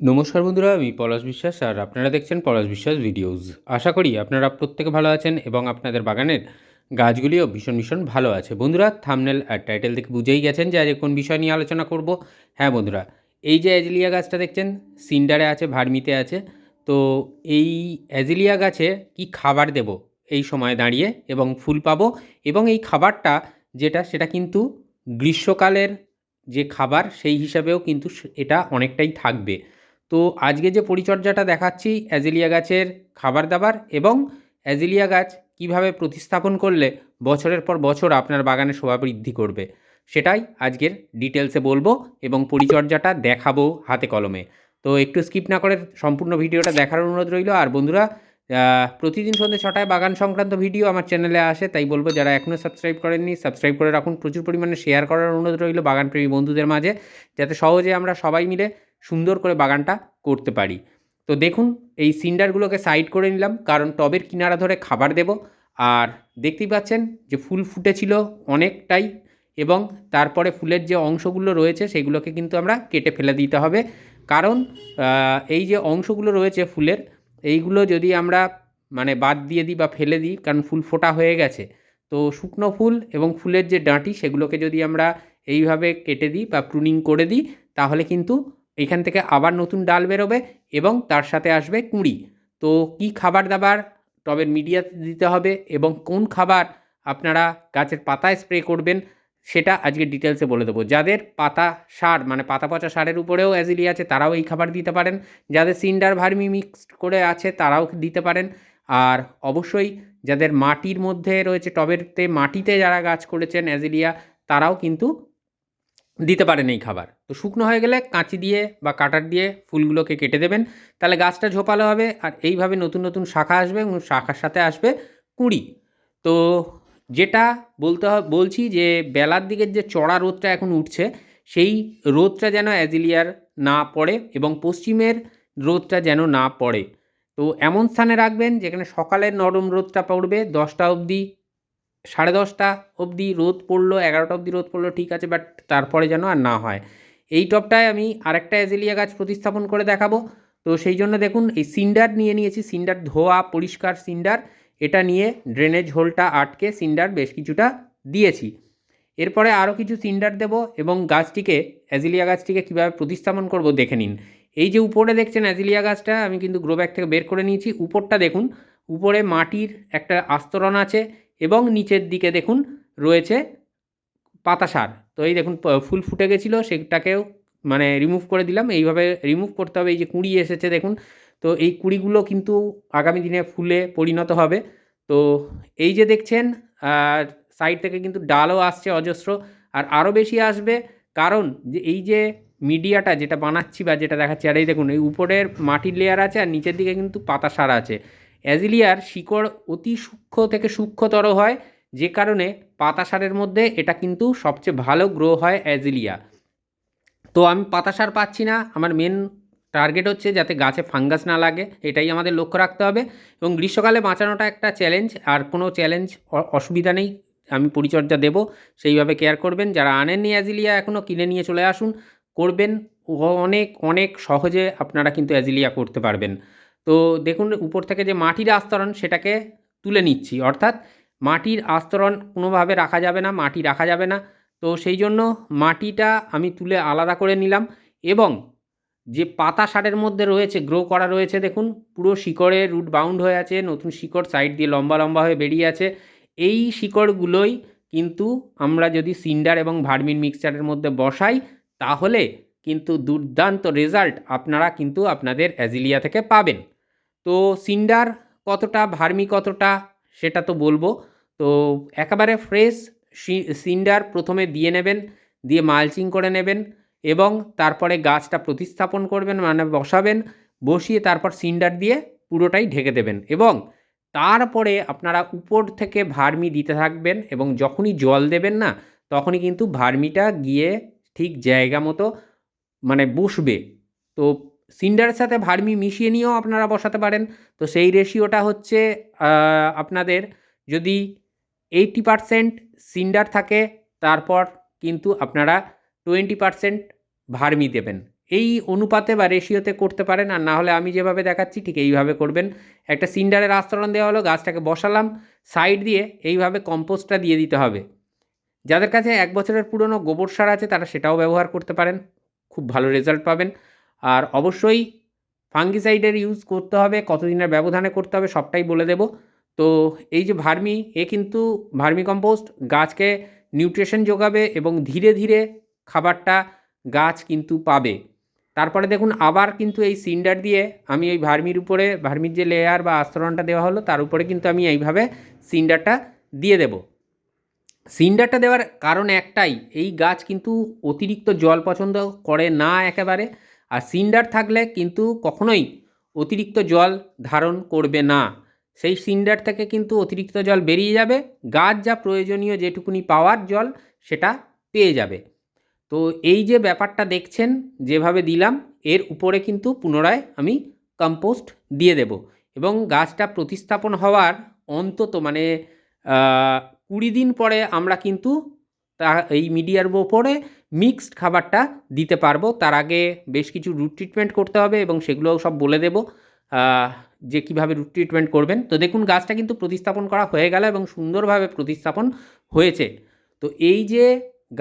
নমস্কার বন্ধুরা, আমি পলাশ বিশ্বাস আর আপনারা দেখছেন পলাশ বিশ্বাস ভিডিওস। আশা করি আপনারা প্রত্যেকে ভালো আছেন এবং আপনাদের বাগানের গাছগুলিও ভীষণ ভীষণ ভালো আছে। বন্ধুরা থামনেল আর টাইটেল থেকে বুঝেই গেছেন যে আজ কোন বিষয় নিয়ে আলোচনা করব। হ্যাঁ বন্ধুরা, এই যে অ্যাজিলিয়া গাছটা দেখছেন সিন্ডারে আছে, ভার্মিতে আছে। তো এই অ্যাজিলিয়া গাছে কি খাবার দেব এই সময় দাঁড়িয়ে এবং ফুল পাবো? এবং এই খাবারটা যেটা, সেটা কিন্তু গ্রীষ্মকালের যে খাবার, সেই হিসাবেও কিন্তু এটা অনেকটাই থাকবে। তো আজকে যে পরিচর্যাটা দেখাচ্ছি, অ্যাজিলিয়া গাছের খাবার দাবার এবং অ্যাজিলিয়া গাছ কীভাবে প্রতিস্থাপন করলে বছরের পর বছর আপনার বাগানে শোভা বৃদ্ধি করবে, সেটাই আজকের ডিটেলসে বলব এবং পরিচর্যাটা দেখাবো হাতে কলমে। তো একটু স্কিপ না করে সম্পূর্ণ ভিডিওটা দেখার অনুরোধ রইল। আর বন্ধুরা প্রতিদিন সন্ধ্যে ছটায় বাগান সংক্রান্ত ভিডিও আমার চ্যানেলে আসে, তাই বলব যারা এখনও সাবস্ক্রাইব করেননি, সাবস্ক্রাইব করে রাখুন। প্রচুর পরিমাণে শেয়ার করার অনুরোধ রইল বাগানপ্রেমী বন্ধুদের মাঝে, যাতে সহজে আমরা সবাই মিলে সুন্দর করে বাগানটা করতে পারি। তো দেখুন, এই সিন্ডারগুলোকে সাইড করে নিলাম, কারণ টবের কিনারা ধরে খাবার দেব। আর দেখতেই পাচ্ছেন যে ফুল ফুটেছিল অনেকটাই এবং তারপরে ফুলের যে অংশগুলো রয়েছে সেগুলোকে কিন্তু আমরা কেটে ফেলে দিতে হবে। কারণ এই যে অংশগুলো রয়েছে ফুলের, এইগুলো যদি আমরা মানে বাদ দিয়ে দিই বা ফেলে দিই, কারণ ফুল ফোটা হয়ে গেছে, তো শুকনো ফুল এবং ফুলের যে ডাঁটি সেগুলোকে যদি আমরা এইভাবে কেটে দিই বা প্রুনিং করে দিই, তাহলে কিন্তু এখান থেকে আবার নতুন ডাল বেরোবে এবং তার সাথে আসবে কুঁড়ি। তো কি খাবার দাবার টবের মিডিয়াতে দিতে হবে এবং কোন খাবার আপনারা গাছের পাতায় স্প্রে করবেন সেটা আজকে ডিটেলসে বলে দেবো। যাদের পাতা সার মানে পাতা পচা সারের উপরেও অ্যাজিলি আছে, তারাও এই খাবার দিতে পারেন। যাদের সিন্ডার ভার্মি মিক্সড করে আছে, তারাও দিতে পারেন। আর অবশ্যই যাদের মাটির মধ্যে রয়েছে, টবেরতে মাটিতে যারা গাছ করেছেন অ্যাজিলিয়া তারাও কিন্তু দিতে পারেন এই খাবার। তো শুকনো হয়ে গেলে কাঁচি দিয়ে বা কাটার দিয়ে ফুলগুলোকে কেটে দেবেন। তাহলে গাছটা ঝোপালো হবে আর এইভাবে নতুন নতুন শাখা আসবে এবং শাখার সাথে আসবে কুঁড়ি। তো যেটা বলতে বলছি যে বেলার দিকের যে চড়া রোদটা এখন উঠছে, সেই রোদটা যেন অ্যাজিলিয়ার না পড়ে এবং পশ্চিমের রোদটা যেন না পড়ে। তো এমন স্থানে রাখবেন যেখানে সকালের নরম রোদটা পড়বে, দশটা অবধি সাড়ে দশটা অবধি রোদ পড়ল, এগারোটা অবধি রোদ পড়ল, ঠিক আছে বাট তারপরে যেন আর না হয়। এই টপটায় আমি আরেকটা অ্যাজেলিয়া গাছ প্রতিস্থাপন করে দেখাবো। তো সেই জন্য দেখুন, এই সিন্ডার নিয়ে নিয়েছি, সিন্ডার ধোয়া, পরিষ্কার সিন্ডার। এটা নিয়ে ড্রেনেজ হোলটা আটকে সিন্ডার বেশ কিছুটা দিয়েছি। এরপরে আরও কিছু সিন্ডার দেব এবং গাছটিকে অ্যাজিলিয়া গাছটিকে কীভাবে প্রতিস্থাপন করব দেখে নিন। এই যে উপরে দেখছেন অ্যাজিলিয়া গাছটা, আমি কিন্তু গ্রো ব্যাগ থেকে বের করে নিয়েছি। উপরটা দেখুন, উপরে মাটির একটা আস্তরণ আছে। এবং নিচের দিকে দেখুন রয়েছে পাতা সার। তো এই দেখুন ফুল ফুটে গেছিল, সেটাকেও মানে রিমুভ করে দিলাম। এইভাবে রিমুভ করতে হবে। এই যে কুঁড়ি এসেছে দেখুন, তো এই কুঁড়িগুলো কিন্তু আগামী দিনে ফুলে পরিণত হবে। তো এই যে দেখছেন সাইড থেকে কিন্তু ডালও আসছে অজস্র। আর আরও বেশি আসবে কারণ যে এই যে মিডিয়াটা যেটা বানাচ্ছি বা যেটা দেখাচ্ছি, আর এই দেখুন, এই উপরের মাটির লেয়ার আছে আর নিচের দিকে কিন্তু পাতা সার আছে। অ্যাজিলিয়ার শিকড় অতি সূক্ষ্ম থেকে সূক্ষ্মতর হয়, যে কারণে পাতা সারের মধ্যে এটা কিন্তু সবচেয়ে ভালো গ্রো হয় অ্যাজিলিয়া। তো আমি পাতা সার পাচ্ছি না, আমার মেন টার্গেট হচ্ছে যাতে গাছে ফাঙ্গাস না লাগে, এটাই আমাদের লক্ষ্য রাখতে হবে। এবং গ্রীষ্মকালে বাঁচানোটা একটা চ্যালেঞ্জ আর কোনো চ্যালেঞ্জ অসুবিধা নেই, আমি পরিচর্যা দেব, সেইভাবে কেয়ার করবেন। যারা আনেননি অ্যাজিলিয়া এখনও কিনে নিয়ে চলে আসুন, করবেন অনেক অনেক সহজে আপনারা কিন্তু অ্যাজিলিয়া করতে পারবেন। তো দেখুন, উপর থেকে যে মাটির আস্তরণ সেটাকে তুলে নিচ্ছি। অর্থাৎ মাটির আস্তরণ কোনোভাবে রাখা যাবে না, মাটি রাখা যাবে না। তো সেই জন্য মাটিটা আমি তুলে আলাদা করে নিলাম এবং যে পাতা সারের মধ্যে রয়েছে গ্রো করা রয়েছে, দেখুন, পুরো শিকড়ে রুট বাউন্ড হয়ে আছে, নতুন শিকড় সাইড দিয়ে লম্বা লম্বা হয়ে বেরিয়ে আছে। এই শিকড়গুলোই কিন্তু আমরা যদি সিন্ডার এবং ভার্মিন মিক্সচারের মধ্যে বসাই, তাহলে কিন্তু দুর্দান্ত রেজাল্ট আপনারা কিন্তু আপনাদের অ্যাজিলিয়া থেকে পাবেন। তো সিন্ডার কতটা, ভার্মি কতটা, সেটা তো বলব। তো একেবারে ফ্রেশ সিন্ডার প্রথমে দিয়ে নেবেন, দিয়ে মালচিং করে নেবেন এবং তারপরে গাছটা প্রতিস্থাপন করবেন মানে বসাবেন, বসিয়ে তারপর সিন্ডার দিয়ে পুরোটাই ঢেকে দেবেন এবং তারপরে আপনারা উপর থেকে ভার্মি দিতে থাকবেন এবং যখনই জল দেবেন না, তখনই কিন্তু ভার্মিটা গিয়ে ঠিক জায়গা মতো মানে বসবে। তো সিন্ডারের সাথে ভার্মি মিশিয়ে নিয়েও আপনারা বসাতে পারেন। তো সেই রেশিওটা হচ্ছে আপনাদের যদি এইটি পারসেন্ট সিন্ডার থাকে, তারপর কিন্তু আপনারা টোয়েন্টি পারসেন্ট ভার্মি দেবেন। এই অনুপাতে বা রেশিওতে করতে পারেন, আর না হলে আমি যেভাবে দেখাচ্ছি, ঠিক এইভাবে করবেন। একটা সিন্ডারের আস্তরণ দেওয়া হলো, গাছটাকে বসালাম, সাইড দিয়ে এইভাবে কম্পোস্টটা দিয়ে দিতে হবে। যাদের কাছে এক বছরের পুরনো গোবর সার আছে, তারা সেটাও ব্যবহার করতে পারেন, খুব ভালো রেজাল্ট পাবেন। আর অবশ্যই ফাঙ্গিসাইডের ইউজ করতে হবে, কতদিনের ব্যবধানে করতে হবে সবটাই বলে দেব। তো এই যে ভার্মি, এ কিন্তু ভার্মি কম্পোস্ট গাছকে নিউট্রিশন যোগাবে এবং ধীরে ধীরে খাবারটা গাছ কিন্তু পাবে। তারপরে দেখুন আবার কিন্তু এই সিন্ডার দিয়ে আমি ওই ভার্মির উপরে, ভার্মির যে লেয়ার বা আস্তরণটা দেওয়া হলো, তার উপরে কিন্তু আমি এইভাবে সিন্ডারটা দিয়ে দেব। সিন্ডারটা দেওয়ার কারণ একটাই, এই গাছ কিন্তু অতিরিক্ত জল পছন্দ করে না একেবারে। আর সিন্ডার থাকলে কিন্তু কখনোই অতিরিক্ত জল ধারণ করবে না। সেই সিন্ডার থেকে কিন্তু অতিরিক্ত জল বেরিয়ে যাবে, গাছ যা প্রয়োজনীয় যেটুকুনি পাওয়ার জল সেটা পেয়ে যাবে। তো এই যে ব্যাপারটা দেখছেন, যেভাবে দিলাম, এর উপরে কিন্তু পুনরায় আমি কম্পোস্ট দিয়ে দেব এবং গাছটা প্রতিস্থাপন হওয়ার অন্তত মানে কুড়ি দিন পরে আমরা কিন্তু তা, এই মিডিয়ার ওপরে মিক্সড খাবারটা দিতে পারব। তার আগে বেশ কিছু রুট ট্রিটমেন্ট করতে হবে এবং সেগুলোও সব বলে দেব যে কীভাবে রুট ট্রিটমেন্ট করবেন। তো দেখুন, গাছটা কিন্তু প্রতিস্থাপন করা হয়ে গেল এবং সুন্দরভাবে প্রতিস্থাপন হয়েছে। তো এই যে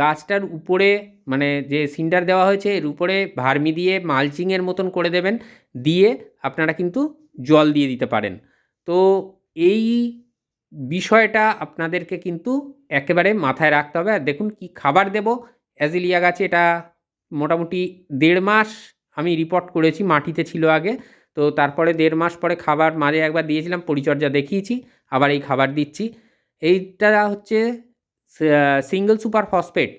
গাছটার উপরে মানে যে সিন্ডার দেওয়া হয়েছে, এর উপরে ভার্মি দিয়ে মালচিংয়ের মতন করে দেবেন, দিয়ে আপনারা কিন্তু জল দিয়ে দিতে পারেন। তো এই বিষয়টা আপনাদেরকে কিন্তু একেবারে মাথায় রাখতে হবে। আর দেখুন, কি খাবার দেব অ্যাজিলিয়া গাছে এটা মোটামুটি দেড় মাস আমি রিপোর্ট করেছি, মাটিতে ছিল আগে। তো তারপরে দেড় মাস পরে খাবার মাঝে একবার দিয়েছিলাম, পরিচর্যা দেখিয়েছি, আবার এই খাবার দিচ্ছি। এইটা হচ্ছে সিঙ্গেল সুপার ফসফেট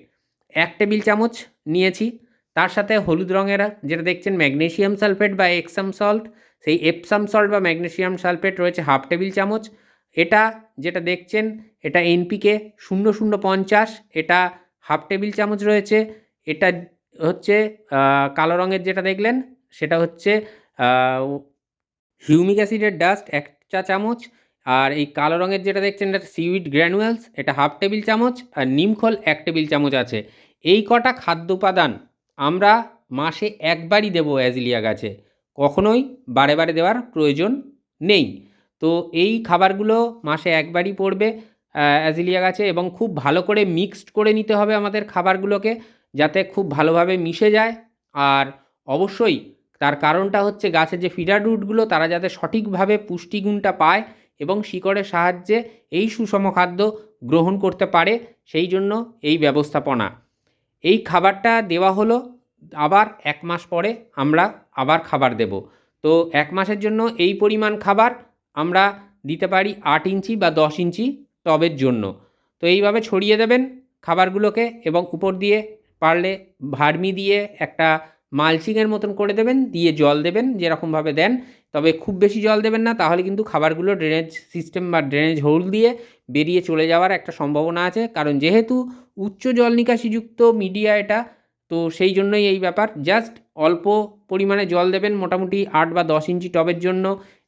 এক টেবিল চামচ নিয়েছি। তার সাথে হলুদ রঙের, যেটা দেখছেন ম্যাগনেসিয়াম সালফেট বা এক্সাম সল্ট সেই এপসাম সল্ট বা ম্যাগনেসিয়াম সালফেট রয়েছে হাফ টেবিল চামচ। এটা যেটা দেখছেন, এটা এনপিকে শূন্য শূন্য পঞ্চাশ, এটা হাফ টেবিল চামচ রয়েছে। এটা হচ্ছে কালো রঙের যেটা দেখলেন, সেটা হচ্ছে হিউমিক অ্যাসিডের ডাস্ট এক চা চামচ। আর এই কালো রঙের যেটা দেখছেন, এটা সিউইড গ্র্যানুয়েলস, এটা হাফ টেবিল চামচ। আর নিমখোল এক টেবিল চামচ আছে। এই কটা খাদ্য উপাদান আমরা মাসে একবারই দেবো অ্যাজিলিয়া গাছে। কখনোই বারে বারে দেওয়ার প্রয়োজন নেই। তো এই খাবারগুলো মাসে একবারই পড়বে। অ্যাজিলিয়া গাছে এবং খুব ভালো করে মিক্সড করে নিতে হবে আমাদের খাবারগুলোকে যাতে খুব ভালোভাবে মিশে যায়। আর অবশ্যই তার কারণটা হচ্ছে গাছের যে ফিডার রুটগুলো তারা যাতে সঠিকভাবে পুষ্টিগুণটা পায় এবং শিকড়ের সাহায্যে এই সুষম খাদ্য গ্রহণ করতে পারে সেই জন্য এই ব্যবস্থাপনা। এই খাবারটা দেওয়া হলো, আবার এক মাস পরে আমরা আবার খাবার দেব। তো এক মাসের জন্য এই পরিমাণ খাবার আমরা দিতে পারি আট ইঞ্চি বা দশ ইঞ্চি টবের জন্য। তো এইভাবে ছড়িয়ে দেবেন খাবারগুলোকে এবং উপর দিয়ে পারলে ভার্মি দিয়ে একটা মালচিংয়ের মতন করে দেবেন, দিয়ে জল দেবেন যেরকমভাবে দেন। তবে খুব বেশি জল দেবেন না, তাহলে কিন্তু খাবারগুলো ড্রেনেজ সিস্টেম বা ড্রেনেজ হোল দিয়ে বেরিয়ে চলে যাওয়ার একটা সম্ভাবনা আছে। কারণ যেহেতু উচ্চ জল নিকাশিযুক্ত মিডিয়া এটা, তো সেই জন্যই এই ব্যাপার। জাস্ট অল্প পরিমাণে জল দেবেন, মোটামুটি আট বা দশ ইঞ্চি টবের জন্য।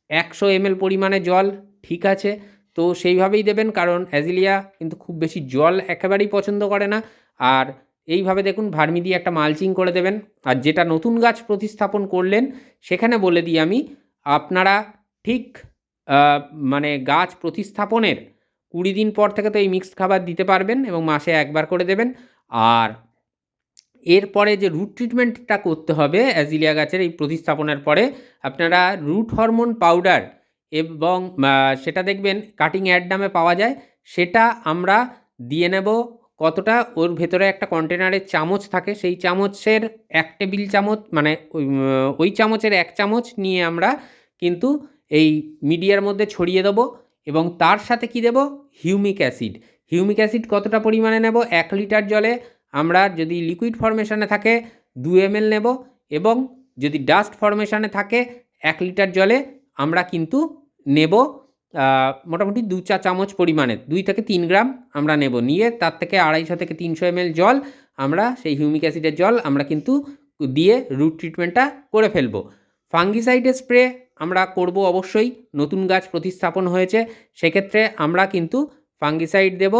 একশো এমএল পরিমাণে জল, ঠিক আছে। তো সেইভাবেই দেবেন, কারণ অ্যাজিলিয়া কিন্তু খুব বেশি জল একেবারেই পছন্দ করে না। আর এইভাবে দেখুন, ভার্মি দিয়ে একটা মালচিং করে দেবেন। আর যেটা নতুন গাছ প্রতিস্থাপন করলেন, সেখানে বলে দিই আমি, আপনারা ঠিক মানে গাছ প্রতিস্থাপনের কুড়ি দিন পর থেকে তো এই মিক্সড খাবার দিতে পারবেন এবং মাসে একবার করে দেবেন। আর এরপরে যে রুট ট্রিটমেন্টটা করতে হবে অ্যাজিলিয়া গাছের এই প্রতিস্থাপনের পরে, আপনারা রুট হরমোন পাউডার এবং সেটা দেখবেন কাটিং অ্যাড নামে পাওয়া যায়। সেটা আমরা দিয়ে নেব কতটা? ওর ভেতরে একটা কন্টেনারের চামচ থাকে। সেই চামচের এক টেবিল চামচ মানে ওই চামচের এক চামচ নিয়ে আমরা কিন্তু এই মিডিয়ার মধ্যে ছড়িয়ে দেবো এবং তার সাথে কি দেব? হিউমিক অ্যাসিড হিউমিক অ্যাসিড কতটা পরিমাণে নেব? এক লিটার জলে আমরা যদি লিকুইড ফরমেশনে থাকে দু এম নেব এবং যদি ডাস্ট ফরমেশনে থাকে এক লিটার জলে আমরা কিন্তু নেব মোটামুটি দু চা চামচ পরিমাণে দুই থেকে তিন গ্রাম আমরা নেব। নিয়ে তার থেকে আড়াইশো থেকে তিনশো এমএল জল আমরা, সেই হিউমিক অ্যাসিডের জল আমরা কিন্তু দিয়ে রুট ট্রিটমেন্টটা করে ফেলব। ফাঙ্গিসাইডের স্প্রে আমরা করব অবশ্যই, নতুন গাছ প্রতিস্থাপন হয়েছে, সেক্ষেত্রে আমরা কিন্তু ফাঙ্গিসাইড দেব।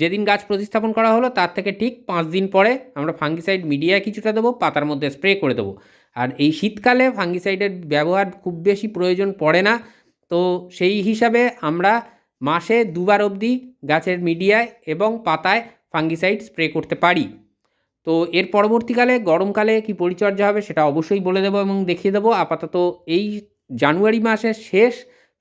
যেদিন গাছ প্রতিস্থাপন করা হলো, তার থেকে ঠিক পাঁচ দিন পরে আমরা ফাঙ্গিসাইড মিডিয়া কিছুটা দেবো, পাতার মধ্যে স্প্রে করে দেবো। আর এই শীতকালে ফাঙ্গিসাইডের ব্যবহার খুব বেশি প্রয়োজন পড়ে না। তো সেই হিসাবে আমরা মাসে দুবার অবধি গাছের মিডিয়ায় এবং পাতায় ফাঙ্গিসাইড স্প্রে করতে পারি। তো এর পরবর্তীকালে গরমকালে কি পরিচর্যা হবে সেটা অবশ্যই বলে দেবো এবং দেখিয়ে দেবো। আপাতত এই জানুয়ারি মাসের শেষ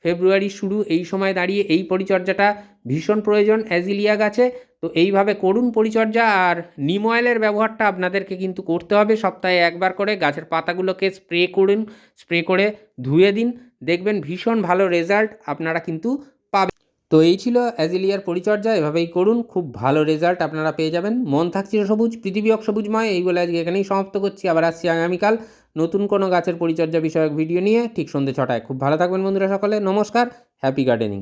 ফেব্রুয়ারি শুরু, এই সময় দাঁড়িয়ে এই পরিচর্যাটা ভীষণ প্রয়োজন অ্যাজিলিয়া গাছে। তো এইভাবে করুন পরিচর্যা আর নিম অয়েলের ব্যবহারটা আপনাদেরকে কিন্তু করতে হবে। সপ্তাহে একবার করে গাছের পাতাগুলোকে স্প্রে করুন, স্প্রে করে ধুয়ে দিন। দেখবেন ভীষণ ভালো রেজাল্ট আপনারা কিন্তু পাবেন। তো এই ছিল অ্যাজিলিয়ার পরিচর্যা, এভাবেই করুন, খুব ভালো রেজাল্ট আপনারা পেয়ে যাবেন। মন থাকছে সবুজ, পৃথিবী সবুজময়, এই বলে আজকে এখানেই সমাপ্ত করছি। আবার আসছি আগামীকাল। নতুন কোনো গাছের পরিচর্যা বিষয়ক ভিডিও নিয়ে ঠিক সন্ধ্যে ছটায়। খুব ভালো থাকবেন বন্ধুরা সকলে। নমস্কার হ্যাপি গার্ডেনিং